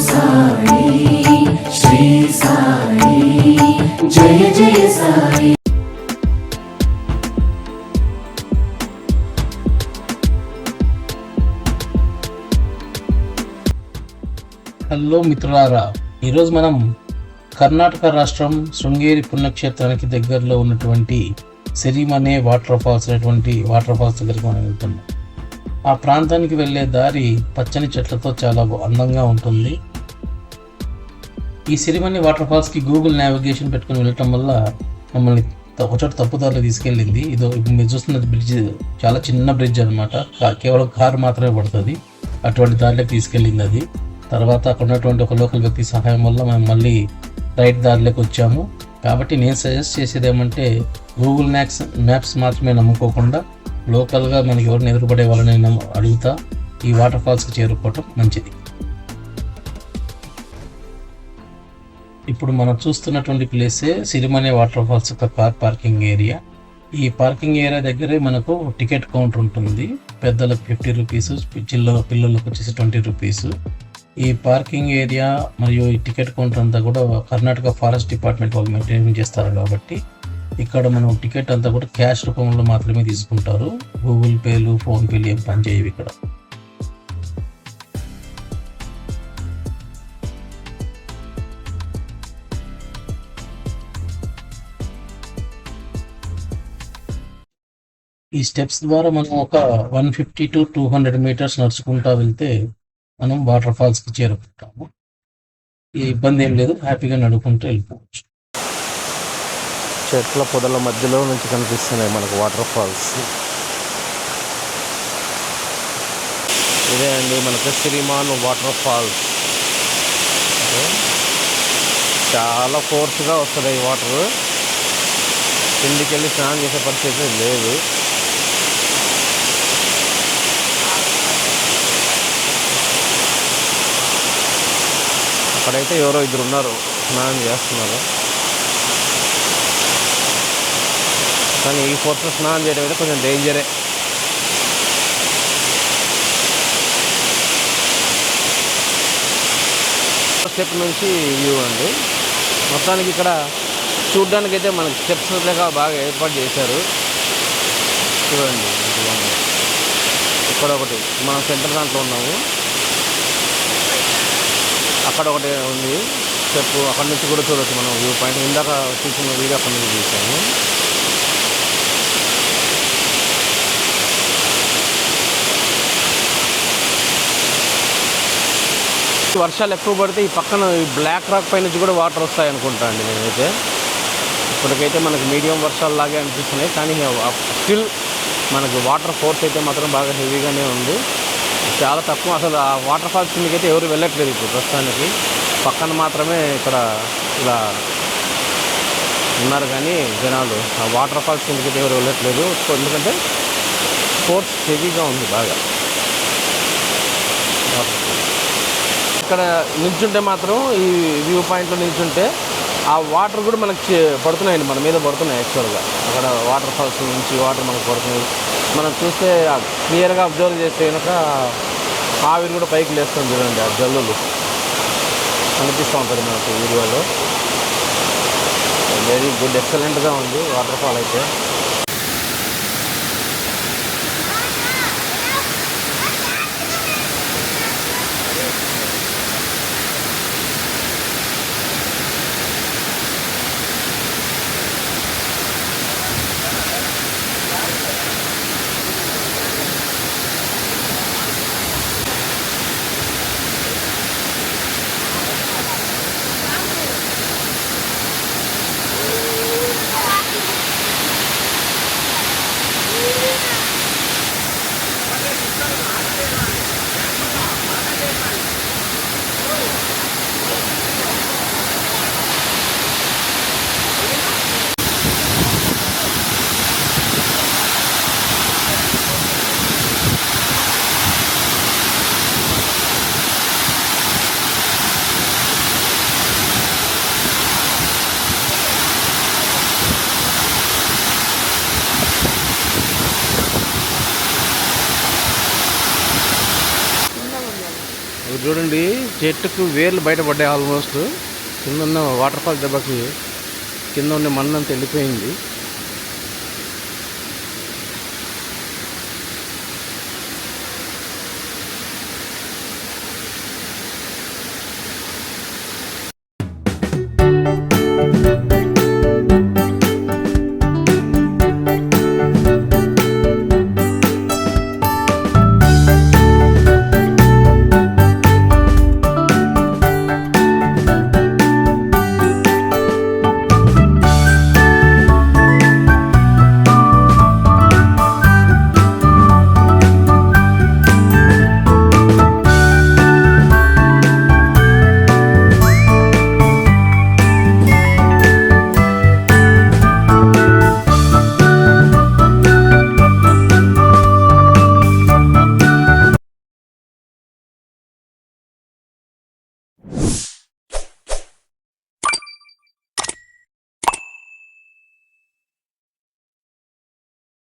సాయి శ్రీ సాయి జయ జయ సాయి హలో మిత్రులారా ఈరోజు మనం కర్ణాటక రాష్ట్రం శృంగేరి పుణ్యక్షేత్రానికి దగ్గరలో ఉన్నటువంటి సెరిమనే వాటర్ ఫాల్స్ అనేటువంటి వాటర్ ఫాల్స్ దగ్గరికి మనం వెళ్తున్నాం. ఆ ప్రాంతానికి వెళ్ళే దారి పచ్చని చెట్లతో చాలా అందంగా ఉంటుంది. ఈ సిరిమనే వాటర్ ఫాల్స్కి గూగుల్ నావిగేషన్ పెట్టుకుని వెళ్ళటం వల్ల మమ్మల్ని త- ఒక చోట తప్పుదారిలో తీసుకెళ్ళింది. ఇదో ఇప్పుడు మీరు చూస్తున్నది బ్రిడ్జ్ చాలా చిన్న బ్రిడ్జ్ అనమాట కేవలం కారు మాత్రమే పడుతుంది. అటువంటి దారిలోకి తీసుకెళ్ళింది అది. తర్వాత అక్కడ ఉన్నటువంటి ఒక లోకల్ వ్యక్తి సహాయం వల్ల మేము మళ్ళీ రైట్ దారిలోకి వచ్చాము. కాబట్టి నేను సజెస్ట్ చేసేది ఏమంటే గూగుల్ మ్యాప్స్ మ్యాప్స్ మాత్రమే నమ్ముకోకుండా లోకల్గా మనకి ఎవరిని ఎదురుపడే వాళ్ళని అడుగుతా ఈ వాటర్ ఫాల్స్కి చేరుకోవటం మంచిది. ఇప్పుడు మనం చూస్తున్నటువంటి ప్లేసే సిరిమనే వాటర్ ఫాల్స్ యొక్క కార్ పార్కింగ్ ఏరియా ఈ పార్కింగ్ ఏరియా దగ్గరే మనకు టికెట్ కౌంటర్ ఉంటుంది. పెద్దలకు ఫిఫ్టీ రూపీస్ చిల్ల పిల్లలకు వచ్చేసి ట్వంటీ రూపీస్ ఈ పార్కింగ్ ఏరియా మరియు ఈ టికెట్ కౌంటర్ అంతా కూడా కర్ణాటక ఫారెస్ట్ డిపార్ట్మెంట్ వాళ్ళు మెయింటైన్ చేస్తారు కాబట్టి ఇక్కడ మనం టికెట్ అంతా కూడా క్యాష్ రూపంలో మాత్రమే తీసుకుంటారు. గూగుల్ పేలు ఫోన్పేలు ఏం పనిచేయవు ఇక్కడ. ఈ స్టెప్స్ ద్వారా మనం ఒక one fifty to two hundred metres నడుచుకుంటా వెళ్తే మనం వాటర్ ఫాల్స్కి చేరుకుంటాము. ఈ ఇబ్బంది ఏం లేదు హ్యాపీగా నడుకుంటూ వెళ్ళిపోవచ్చు. చెట్ల పొదల మధ్యలో నుంచి కనిపిస్తున్నాయి మనకు వాటర్ ఫాల్స్ ఇదే అండి మనకు సిరిమాన్ వాటర్ ఫాల్స్ చాలా ఫోర్స్గా వస్తుంది ఈ వాటర్ కిందికి వెళ్ళి స్నానం చేసే పరిస్థితి లేదు. అక్కడైతే ఎవరో ఇద్దరు ఉన్నారు స్నానం చేస్తున్నారు. కానీ ఈ ఫోర్స్లో స్నానం చేయడం అయితే కొంచెం డేంజరే స్టెప్ నుంచి వ్యూ అండి. మొత్తానికి ఇక్కడ చూడ్డానికి అయితే మనకి స్టెప్స్ లేక బాగా ఏర్పాటు చేశారు. చూడండి ఇక్కడ ఒకటి మనం సెంటర్ దాంట్లో ఉన్నాము. అక్కడ ఒకటి ఉంది. స్టెప్ అక్కడ నుంచి కూడా చూడొచ్చు మనం వ్యూ పాయింట్. ఇందాక చూసిన వీడియో అక్కడ నుంచి చూసాము వర్షాలు ఎక్కువ పడితే ఈ పక్కన ఈ బ్లాక్ రాక్ పై నుంచి కూడా వాటర్ వస్తాయి అనుకుంటా అండి నేనైతే. ఇప్పటికైతే మనకు మీడియం వర్షాలు లాగే అనిపిస్తున్నాయి. కానీ స్టిల్ మనకి వాటర్ ఫోర్స్ అయితే మాత్రం బాగా హెవీగానే ఉంది. చాలా తక్కువ అసలు ఆ వాటర్ ఫాల్స్ కిందకి అయితే ఎవరు వెళ్ళట్లేదు ఇప్పుడు ప్రస్తుతానికి. పక్కన మాత్రమే ఇక్కడ ఇలా ఉన్నారు కానీ జనాలు. ఆ వాటర్ ఫాల్స్ కిందకి అయితే ఎవరు వెళ్ళట్లేదు. సో ఎందుకంటే ఫోర్స్ హెవీగా ఉంది బాగా. ఇక్కడ నిల్చుంటే మాత్రం ఈ వ్యూ పాయింట్లో నిల్చుంటే ఆ వాటర్ కూడా మనకి పడుతున్నాయండి మన మీద పడుతున్నాయి యాక్చువల్గా. అక్కడ వాటర్ ఫాల్స్ నుంచి వాటర్ మనకు పడుతున్నాయి. మనం చూస్తే క్లియర్గా అబ్జర్వ్ చేస్తే కనుక ఆవిరి కూడా పైకి లేస్తుంది చూడండి ఆ జల్లులు. కనిపిస్తూ ఉంటుంది మనకు వీడియోలో. వెరీ గుడ్ ఎక్సలెంట్గా ఉంది వాటర్ ఫాల్ అయితే. చూడండి చెట్టుకు వేర్లు బయటపడ్డాయి ఆల్మోస్ట్ కింద ఉన్న వాటర్ ఫాల్ దెబ్బకి కింద ఉన్న మన్నంతా వెళ్ళిపోయింది.